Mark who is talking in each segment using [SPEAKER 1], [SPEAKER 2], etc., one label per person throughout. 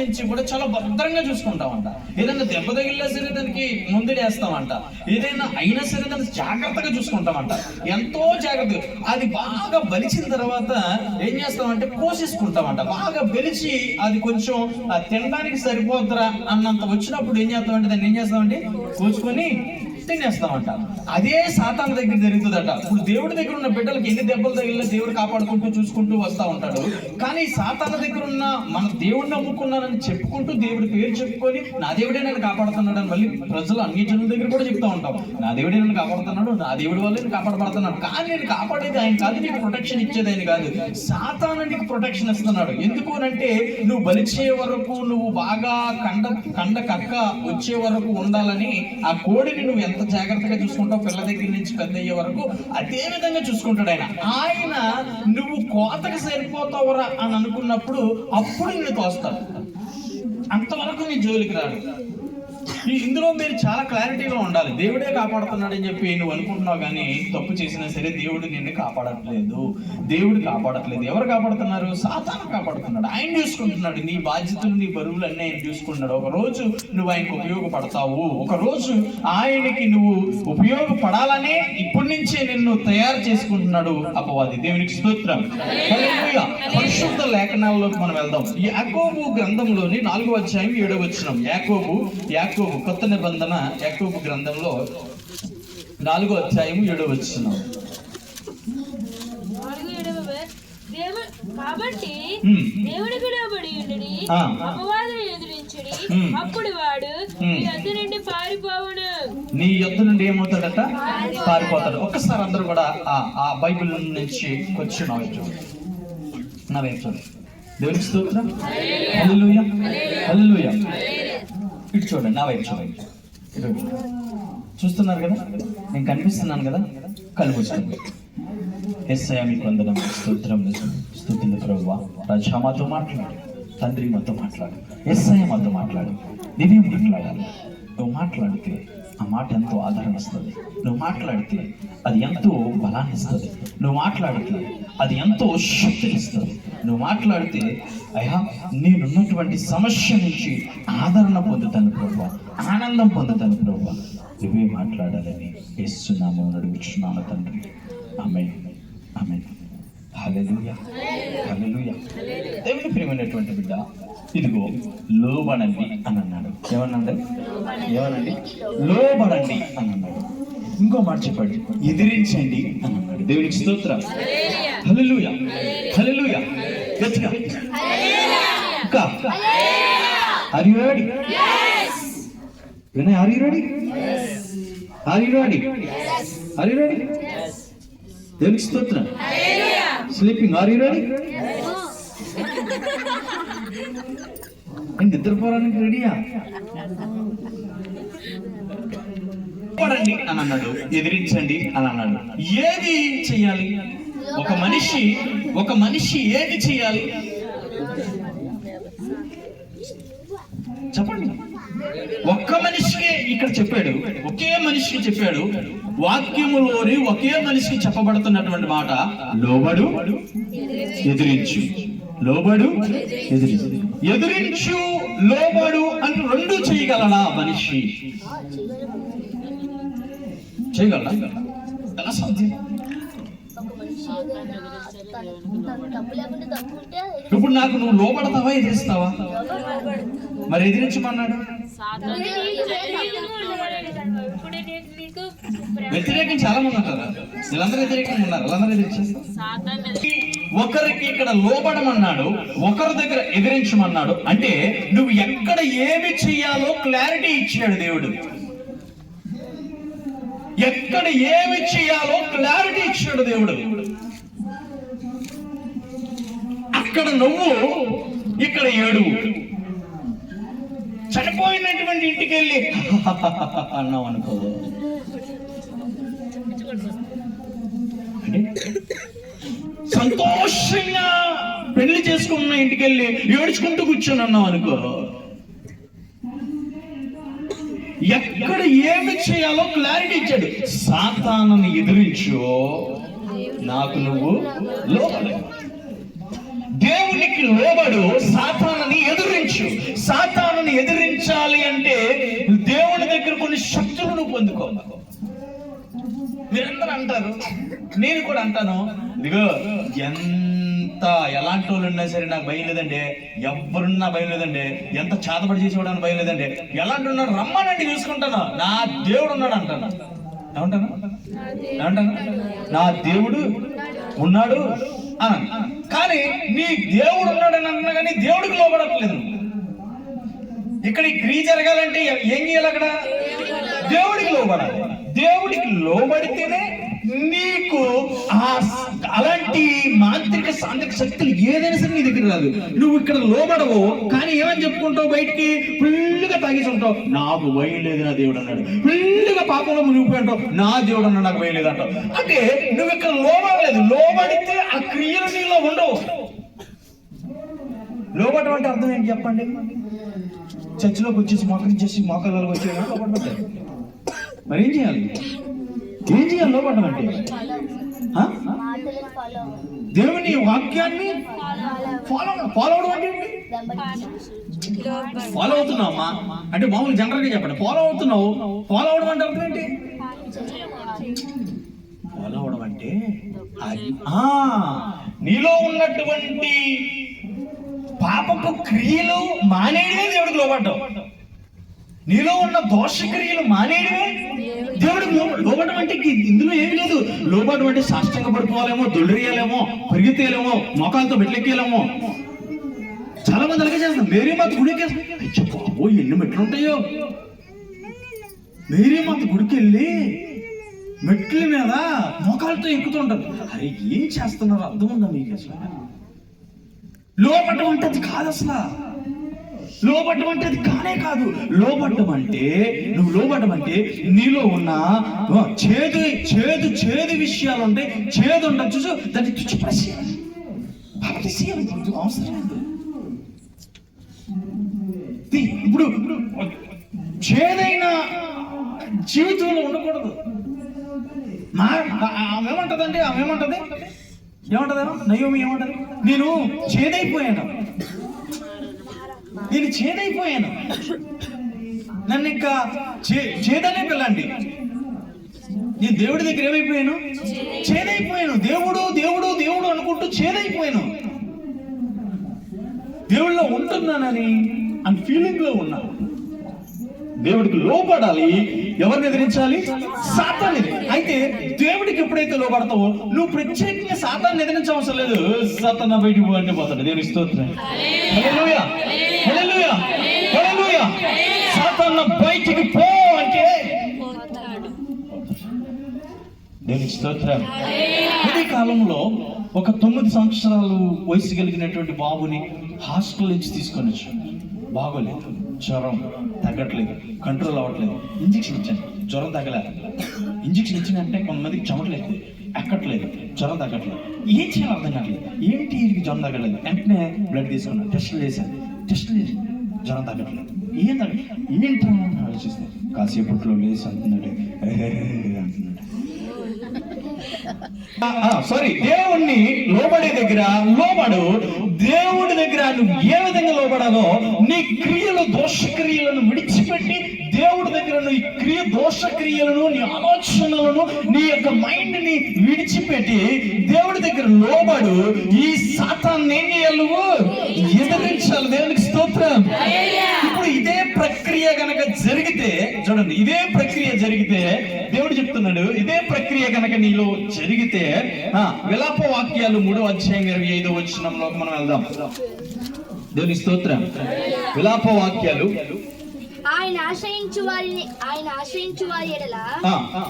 [SPEAKER 1] నుంచి కూడా చాలా భద్రంగా చూసుకుంటామంట. ఏదైనా దెబ్బ తగిలినా సరే దానికి ముందడేస్తామంట. ఏదైనా అయినా సరే దాన్ని జాగ్రత్తగా చూసుకుంటామంట. ఎంతో జాగ్రత్తగా. అది బాగా బలిచిన తర్వాత ఏం చేస్తామంటే కోసేసుకుంటామంట. బాగా బలిచి అది కొంచెం తినడానికి సరిపోద్దురా అన్నంత వచ్చినప్పుడు ఏం చేస్తామంటే దాన్ని ఏం చేస్తామంటే కోసుకొని తినేస్తామంట అదే సాతాన్ దగ్గర జరుగుతుందట. ఇప్పుడు దేవుడి దగ్గర ఉన్న బిడ్డలకి ఎన్ని దెబ్బలు తగిలినా దేవుడు కాపాడుకుంటూ చూసుకుంటూ వస్తా ఉంటాడు. కానీ సాతాన దగ్గర ఉన్న మన దేవుడిని నమ్ముకున్నానని చెప్పుకుంటూ దేవుడి పేరు చెప్పుకొని నా దేవుడే నన్ను కాపాడుతున్నాడు అని మళ్ళీ ప్రజలు అన్ని జనుల దగ్గర కూడా చెప్తా ఉంటాం. నా దేవుడే నన్ను కాపాడుతున్నాడు నా దేవుడి వల్ల నేను కాపాడబడుతున్నాడు కానీ నేను కాపాడేది ఆయన కాదు నీకు ప్రొటెక్షన్ ఇచ్చేది ఆయన కాదు. సాతాన నీకు ప్రొటెక్షన్ ఇస్తున్నాడు. ఎందుకు అంటే నువ్వు బలిచే వరకు నువ్వు బాగా కండ కండ కక్క వచ్చే వరకు ఉండాలని ఆ కోడిని నువ్వు ఎంత జాగ్రత్తగా చూసుకుంటావు పిల్ల దగ్గర నుంచి పెద్ద అయ్యే వరకు? అదే విధంగా చూసుకుంటాడు ఆయన. ఆయన నువ్వు కోతకి సరిపోతావురా అని అనుకున్నప్పుడు అప్పుడు నేను తోస్తాడు. అంతవరకు నీ జోలికి రాడు. ఇందులో మీరు చాలా క్లారిటీగా ఉండాలి. దేవుడే కాపాడుతున్నాడని చెప్పి నువ్వు అనుకుంటున్నావు కానీ తప్పు చేసినా సరే దేవుడు నిన్ను కాపాడట్లేదు. దేవుడు కాపాడట్లేదు. ఎవరు కాపాడుతున్నారు? సాతాను కాపాడుతున్నాడు. ఆయన చూసుకుంటున్నాడు. నీ బాధ్యతలు నీ బరువులు అన్నీ ఆయన చూసుకుంటున్నాడు. ఒక రోజు నువ్వు ఆయనకు ఉపయోగపడతావు. ఒక రోజు ఆయనకి నువ్వు ఉపయోగపడాలనే ఇప్పటి నుంచే నిన్ను తయారు చేసుకుంటున్నాడు అపవాది. దేవునికి స్తోత్రం. పరిశుద్ధ లేఖనాల్లోకి మనం వెళ్దాం. యాకోబు గ్రంథంలోని నాలుగో అధ్యాయం ఏడో వచ్చినాం యాకోబు యాకోబు. కొత్త నిబంధన యాకోబు గ్రంథంలో నాలుగో అధ్యాయం ఏడో వచ్చినాం
[SPEAKER 2] కాబట్టి
[SPEAKER 1] Hmm.
[SPEAKER 2] దేవుడి విడవబడి ఉండడి ఎదురించడి. అప్పుడు వాడు వద్ద నుండి పారిపోవును.
[SPEAKER 1] నీ నుండి ఏమవుతాడట? పారిపోతాడు. ఒక్కసారి అందరూ కూడా ఆ బైబిల్ నుంచి వచ్చి నా వైపు నా వైపు దేవునికి స్తోత్రం. హల్లెలూయా. హల్లెలూయా. ఇటు చూడండి నా వైపు చూడండి. ఇటు చూడండి. చూస్తున్నారు కదా? నేను కనిపిస్తున్నాను కదా? కళ్ళు ఎస్ఐ మీకు వందనం. స్తోత్రం స్థుతులు ప్రభు రాజా మాతో మాట్లాడు. తండ్రి మాతో మాట్లాడు. ఎస్ఐ మాతో మాట్లాడు. నేనే మాట్లాడాలి. నువ్వు మాట్లాడితే ఆ మాట ఎంతో ఆదరణ ఇస్తుంది నువ్వు మాట్లాడితే అది ఎంతో బలాన్ని ఇస్తుంది. నువ్వు మాట్లాడితే అది ఎంతో శక్తినిస్తుంది నువ్వు మాట్లాడితే అయ్యా నేనున్నటువంటి సమస్య నుంచి ఆదరణ పొందుతాను ప్రభు ఆనందం పొందుతాను ప్రభు. నువ్వే మాట్లాడాలని ఇస్తున్నాము నడుగుచున్నాను తండ్రి. ఆమె ఆమె దేవుని ప్రియమైనటువంటి బిడ్డ ఇదిగో లోబడండి అని అన్నాడు. ఏమన్నాడు? ఏమనండి? లోబడండి అని అన్నాడు. ఇంకో మాట చెప్పండి. ఎదిరించండి అని అన్నాడు. దేవునికి స్తోత్రం. గట్టిగా. ఇంకా are you ready Vinay are you ready are you ready are you ready దేవునికి స్తోత్రం స్లీపింగ్ ఆర్ యు రెడీ నిద్రపోవడానికి రెడీయా పడండి అని అన్నాడు? ఎదిరించండి అని అన్నాడు. ఏది చెయ్యాలి ఒక మనిషి ఒక మనిషి ఏది చేయాలి? చెప్పండి. ఒక్క మనిషికే ఇక్కడ చెప్పాడు ఒకే మనిషికి చెప్పాడు వాక్యములోని ఒకే మనిషికి చెప్పబడుతున్నటువంటి మాట లోబడు ఎదిరించు. లోబడు ఎదిరించు. ఎదిరించు లోబడు అని రెండు చేయగలడా మనిషి? చేయగలడా? ఎలా సాధ్యం
[SPEAKER 3] తప్పు లేకుండా తప్పు ఉంటే
[SPEAKER 1] ఇప్పుడు నాకు నువ్వు లోపడతావా ఎదిరిస్తావా? మరి ఎదిరించమన్నాడు వ్యతిరేకం చాలా మంది ఉంటారా? వీళ్ళందరూ వ్యతిరేకంగా ఉన్నారు వాళ్ళందరూ ఎదిరించేస్తారు ఒకరికి ఇక్కడ లోపడమన్నాడు ఒకరి దగ్గర ఎదిరించమన్నాడు. అంటే నువ్వు ఎక్కడ ఏమి చెయ్యాలో క్లారిటీ ఇచ్చాడు దేవుడు. ఎక్కడ ఏమి చేయాలో క్లారిటీ ఇచ్చాడు దేవుడు. ఇక్కడ నువ్వు ఇక్కడ ఏడు. చనిపోయినటువంటి ఇంటికి వెళ్ళి అన్నావు అనుకో. సంతోషంగా పెళ్ళి చేసుకున్న ఇంటికి వెళ్ళి ఏడ్చుకుంటూ కూర్చొని అన్నావు అనుకో. ఎక్కడ ఏమి చేయాలో క్లారిటీ ఇచ్చాడు. సాతానని ఎదిరించో నాకు నువ్వు లోపలే దేవునికి లోబడు సాతానని ఎదిరించు. సాతానని ఎదిరించాలి అంటే దేవుని దగ్గర కొన్ని శక్తులను పొందుకో. మీరందరూ అంటారు నేను కూడా అంటాను ఇదిగో ఎంత ఎలాంటి వాళ్ళు ఉన్నా సరే నాకు భయం లేదండి. ఎవరున్నా భయం లేదండి. ఎంత చేతపడి చేసేవాడని భయం లేదండి. ఎలాంటి ఉన్నాడు రమ్మానండి చూసుకుంటాను. నా దేవుడు ఉన్నాడు అంటాను. ఏమంటాను? ఏమంటాను? నా దేవుడు ఉన్నాడు అని కానీ నీ దేవుడు ఉన్నాడని అన్నా కానీ దేవుడికి లోపడట్లేదు ఇక్కడ ఈ క్రియ జరగాలంటే ఏం చేయాలి అక్కడ? దేవుడికి లోబడాలి. దేవుడికి లోబడితేనే నీ అలాంటి మాంత్రిక సాంత్రిక శక్తులు ఏదైనా సరే నీ దగ్గర రాదు. నువ్వు ఇక్కడ లోబడవు కానీ ఏమని చెప్పుకుంటావు బయటికి? ఫుల్గా తాగేసి ఉంటావు. నాకు భయం లేదు నా దేవుడు అన్నాడు. ఫుల్గా పాపంలో మునిగిపోయి అంటావు నా దేవుడు అన్నాడు నాకు భయం లేదు అంటావు అంటే నువ్వు ఇక్కడ లోబడలేదు. లోబడితే ఆ క్రియలు నీలో ఉండవు. లోబడటం అంటే అర్థం ఏంటి చెప్పండి? చర్చిలోకి వచ్చేసి మోకరించేసి మోకాళ్ళకి వచ్చేయడం లోపడమంటే మరి ఏం చేయాలి? చేయాలి లోపడడం అంటే దేవుని వాక్యాన్ని ఫాలో ఫాలో అవడం అంటే? ఫాలో అవుతున్నావమ్మా. అంటే మామూలు జనరల్గా చెప్పండి. ఫాలో అవుతున్నావు. ఫాలో అవడం అంటే అర్థం ఏంటి? ఫాలో అవడం అంటే నీలో ఉన్నటువంటి పాపపు క్రియలు మానేయడమే దేవుడికి లోబడ్డం. నీలో ఉన్న దోష క్రియలు మానేయడమే దేవుడు లో- అంటే ఇందులో ఏమీ లేదు. లోబడడం అంటే సాష్టంగా పడిపోవాలేమో దొల్లియాలేమో పరిగెత్తేయలేమో మోకాలతో మెట్లెక్కేయలేమో. చాలా మంది అలాగే చేస్తాం మేరీ మాత గుడికి బాబో ఎన్ని మెట్లు ఉంటాయో మేరీ మాత గుడికి వెళ్ళి మెట్ల మీద మోకాలతో ఎక్కుతుంటారు అరే ఏం చేస్తున్నారు అర్థం ఉందా మీకు అసలు? లోపట్టం అంటే అది కాదు అసలు. లోపట్టం అంటే అది కానే కాదు. లోబడ్డం అంటే నువ్వు లోబడ్డం అంటే నీలో ఉన్న చేదు చేదు చేదు విషయాలు ఉంటాయి చేదు ఉంటాయి చూసు దాన్ని తుచ్చిపడేసేయాలి అవసరం లేదు. ఇప్పుడు చేదైన జీవితంలో ఉండకూడదు. మా ఆమె ఏమంటదండి ఆమె ఏమంటది ఏమంటదా? నయోమి ఏమంటది? నేను చేదైపోయాను. నేను చేదైపోయాను. నన్ను ఇంకా చే చేదనే పిల్లండి. నేను దేవుడి దగ్గర ఏమైపోయాను? చేదైపోయాను. దేవుడు దేవుడు దేవుడు అనుకుంటూ చేదైపోయాను. దేవుళ్ళో ఉంటున్నానని అని ఫీలింగ్లో ఉన్నాను ఉన్నా. దేవుడికి లోపడాలి ఎవరిని ఎదిరించాలి? సాతాన్ని. అయితే దేవుడికి ఎప్పుడైతే లోపడతావో నువ్వు ప్రత్యేకంగా సాతాన్ని ఎదిరించవసరం లేదు. సాతాన్న బయటికి పో అంటే పోతాడు. దేవుని స్తోత్రం. సాతాన్న బయటికి పో అంటే దేవుని స్తోత్రం. ఇదే కాలంలో ఒక తొమ్మిది సంవత్సరాలు వయసు కలిగినటువంటి బాబుని హాస్టల్ నుంచి తీసుకొని వచ్చాడు. బాగోలేదు. జ్వరం తగ్గట్లేదు కంట్రోల్ అవ్వట్లేదు. ఇంజక్షన్ ఇచ్చాను. జ్వరం తగ్గలేదు ఇంజక్షన్ ఇచ్చిన వెంటనే కొంతమందికి చెమటలేదు ఎక్కట్లేదు జ్వరం తగ్గట్లేదు. ఏం చేయాలి అర్థం కావట్లేదు. ఏంటి వీరికి జ్వరం తగ్గలేదు వెంటనే బ్లడ్ తీసుకున్నాను టెస్టులు చేశాను. టెస్టులు చేసి జ్వరం తగ్గట్లేదు. ఏం తగ్గట్లేదు. ఏంట్రా అని ఆలోచిస్తే కాసేపట్లో లేసి అంటున్నాడు అంటున్నాడు. సారీ దేవుణ్ణి లోబడే దగ్గర లోబడు. దేవుడి దగ్గర నువ్వు ఏ విధంగా లోబడాలో నీ క్రియలు దోష క్రియలను విడిచిపెట్టి దేవుడి దగ్గర నువ్వు క్రియ దోషక్రియలను నీ ఆలోచనలను నీ యొక్క మైండ్ని విడిచిపెట్టి దేవుడి దగ్గర లోబడు. ఈ సాతాన్ని ఏం చేయాలి నువ్వు? ఎదిరించాలి. దేవునికి స్తోత్రం. జరిగితే చూడండి ఇదే ప్రక్రియ జరిగితే దేవుడు చెప్తున్నాడు ఇదే ప్రక్రియ గనక నీలో జరిగితే ఆ, విలాప వాక్యాలు మూడో అధ్యాయం ఇరవై ఐదో వచ్చినంలో మనం వెళ్దాం. దేవుని స్తోత్రం. విలాప వాక్యాలు.
[SPEAKER 3] ఆయన ఆశ్రయించు వారిని ఆయన ఆశ్రయించు వారి ఎడల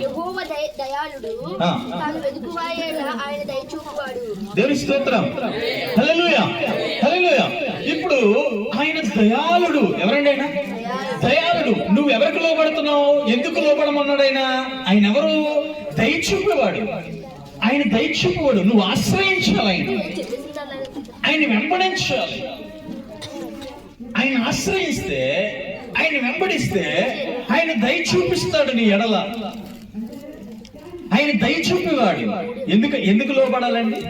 [SPEAKER 3] యెహోవ దయ- దయాళుడు. తాను వారి ఎడల ఆయన దయచూపువాడు
[SPEAKER 1] దేవుని స్తోత్రం. హల్లెలూయా. హల్లెలూయా. ఇప్పుడు ఆయన దయాళుడు. ఎవరండి ఆయన? ఎవరికి లోబడుతున్నావు? ఎందుకు లోబడమన్నాడు ఆయన ఆయన ఎవరు దయచూపేవాడు. ఆయన దయచూపేవాడు. నువ్వు ఆశ్రయించాలి ఆయన ఆయన వెంబడించాలి. ఆయన ఆశ్రయిస్తే ఆయన వెంబడిస్తే ఆయన దయ చూపిస్తాడు నీ ఎడల. ఆయన దయ చూపేవాడు ఎందుకు ఎందుకు లోపడాలండి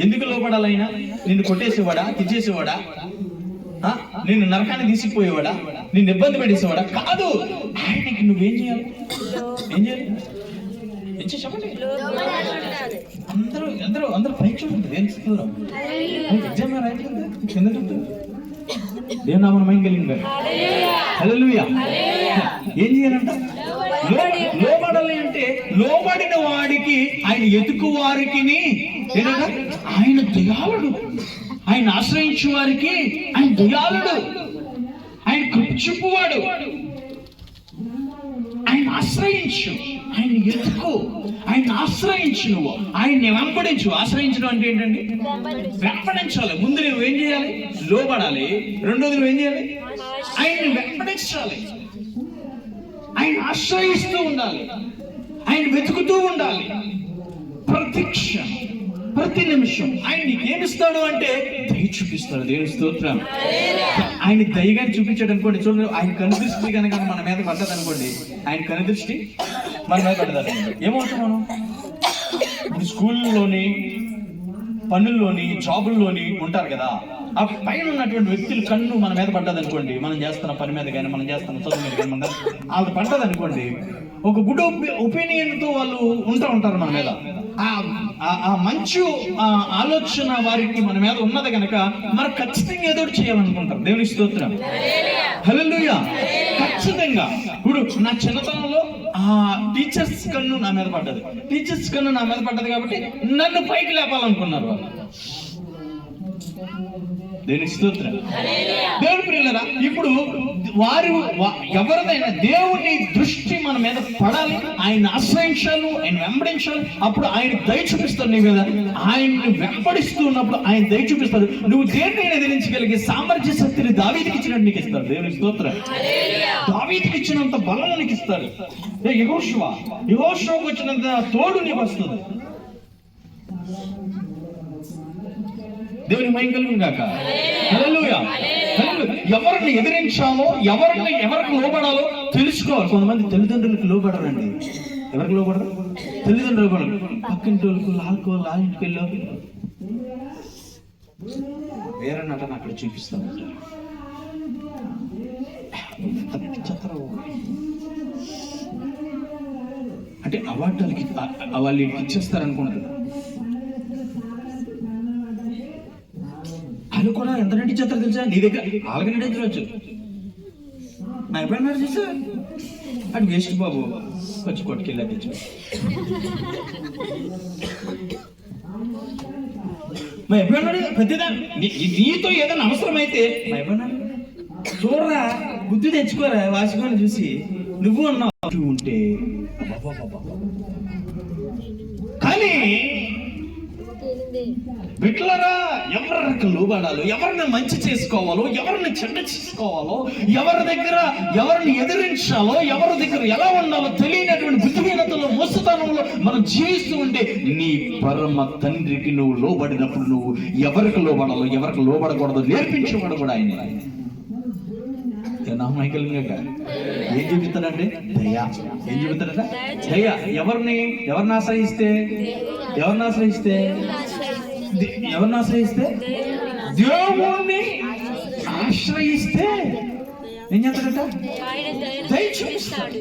[SPEAKER 1] ఎందుకు లోపడాలైనా నిన్ను కొట్టేసేవాడా? తెచ్చేసేవాడా నిన్ను నరకాన్ని తీసుకుపోయేవాడా నిన్ను ఇబ్బంది పెట్టేసేవాడా? కాదు! ఆయనకి నువ్వేం చేయాలి? ఏం చేయాలి? అందరూ అందరూ అందరూ పైకి చూడండి ఏం చూస్తున్నారు ఎగ్జామ్ రాయట్లేదు? కింద చూస్తుంది దేవుని నామన మైండ్ కలిగింది హల్లెలూయా. ఏం చేయాలంట? లోబడాలి అంటే లోబడిన వాడికి ఆయన ఎతుకు వారికి ఆయన దయాళుడు. ఆయన ఆశ్రయించు వారికి ఆయన దయాళుడు. ఆయన కృప చూపువాడు. ఆయన ఆశ్రయించు. ఆయన ఎత్తుకు. ఆయన ఆశ్రయించు నువ్వు ఆయన్ని వెంబడించు. ఆశ్రయించడం అంటే ఏంటండి? వెంబడించాలి. ముందు నువ్వు ఏం చేయాలి? లోబడాలి. రెండోది నువ్వు ఏం చేయాలి? ఆయన్ని వెంబడించాలి. ఆయన ఆశ్రయిస్తూ ఉండాలి. ఆయన వెతుకుతూ ఉండాలి. ప్రతిక్ష ప్రతి నిమిషం ఆయన నీకేమిస్తాడు అంటే దయ చూపిస్తాడు. దేవుని స్తోత్రం. ఆయన దయగా చూపించాడు అనుకోండి. చూడండి ఆయన కనుదృష్టి కనుక మన మీద పడ్డది అనుకోండి. ఆయన కనుదృష్టి మన మీద పడ్డది ఏమవుతాం మనం ఇప్పుడు స్కూల్లోని పనుల్లోని జాబుల్లోని ఉంటారు కదా. ఆ పైన ఉన్నటువంటి వ్యక్తులు కన్ను మన మీద పడ్డది అనుకోండి మనం చేస్తున్న పని మీద కానీ మనం చేస్తున్న చదువు మీద కానీ మన వాళ్ళు పడ్డది అనుకోండి ఒక గుడ్ ఒపీనియన్తో వాళ్ళు ఉంటా ఉంటారు మన మీద. ఆ- మంచి ఆ ఆలోచన వారికి మన మీద ఉన్నది కనుక మనం ఖచ్చితంగా ఏదో చేయాలనుకుంటాం చేయాలనుకుంటారు. దేవుని స్తోత్రం. హలో ఖచ్చితంగా. ఇప్పుడు నా చిన్నతనంలో ఆ టీచర్స్ కన్ను నా మీద పడ్డది. టీచర్స్ కన్ను నా మీద పడ్డది కాబట్టి నన్ను పైకి లేపాలనుకున్నారు వాళ్ళు. దేని స్తోత్రం. దేవుని పిల్లరా ఇప్పుడు వారు ఎవరిదైనా దేవుని దృష్టి మన మీద పడాలి ఆయన ఆశ్రయించాలి ఆయన వెంబడించాలి అప్పుడు ఆయన దయ చూపిస్తాడు నీ మీద ఆయన్ని వెంబడిస్తూ ఉన్నప్పుడు ఆయన దయ చూపిస్తాడు నువ్వు దేన్ని ఎదిరించగలిగే సామర్థ్య శక్తిని దావీదికి ఇచ్చినట్టు నీకు ఇస్తాడు దేవుని స్తోత్రం. దావీదికి ఇచ్చినంత బలం నీకు ఇస్తాడు యహోశివ యహోశివకు వచ్చినంత తోడు నీకు వస్తుంది. దేవుని మయం కలుగు గాక. ఎవరిని ఎదిరించాలో ఎవరిని ఎవరికి లోబడాలో తెలుసుకోవాలి. కొంతమంది తల్లిదండ్రులకు లోబడరండి. ఎవరికి లోబడరు? తల్లిదండ్రులు లోబడరు. పక్కింటి వాళ్ళకు లాల్కో లాలింటికి వెళ్ళో వేరే నటన అక్కడ చూపిస్తాం అంటే అవార్డు వాళ్ళకి వాళ్ళు ఇచ్చేస్తారు వాళ్ళు కూడా ఎంత నటించేస్తారు తెలుసా? నీ దగ్గర వాళ్ళకి నటించవచ్చు. నా ఎప్పుడన్నా చూసా అండ్ వేస్ట్ బాబు కొంచెం కొట్టుకెళ్ళి తెచ్చు మా ఎప్పుడన్నాడు పెద్దదా నీతో ఏదైనా అవసరమైతే మా ఎప్పుడన్నాడు చూడరా బుద్ధి తెచ్చుకోరా వాసుకొని చూసి. నువ్వు అన్నావు ఉంటే కానీ బిడ్డలరా ఎవరికి లోబడాలో ఎవరిని మంచి చేసుకోవాలో ఎవరిని చెడ్డ చేసుకోవాలో ఎవరి దగ్గర ఎవరిని ఎదిరించాలో ఎవరి దగ్గర ఎలా ఉండాలో తెలియనటువంటి బుద్ధిహీనతలో మోసతనంలో మనం జీవిస్తూ ఉంటే నీ పరమ తండ్రికి నువ్వు లోబడినప్పుడు నువ్వు ఎవరికి లోబడాలో ఎవరికి లోబడకూడదో నేర్పించేవాడు కూడా ఆయన. నామైకల్గా ఏం చూపిస్తాడంటే దయ. ఏం చూపిస్తాడట దయ ఎవరిని ఎవరిని ఆశ్రయిస్తే. ఎవరిని ఆశ్రయిస్తే? ఎవరిని ఆశ్రయిస్తే? దేవుణ్ణి ఆశ్రయిస్తే? ఏం చేస్తాడట?
[SPEAKER 2] ఆయన దయ
[SPEAKER 1] దయ చూపిస్తాడు.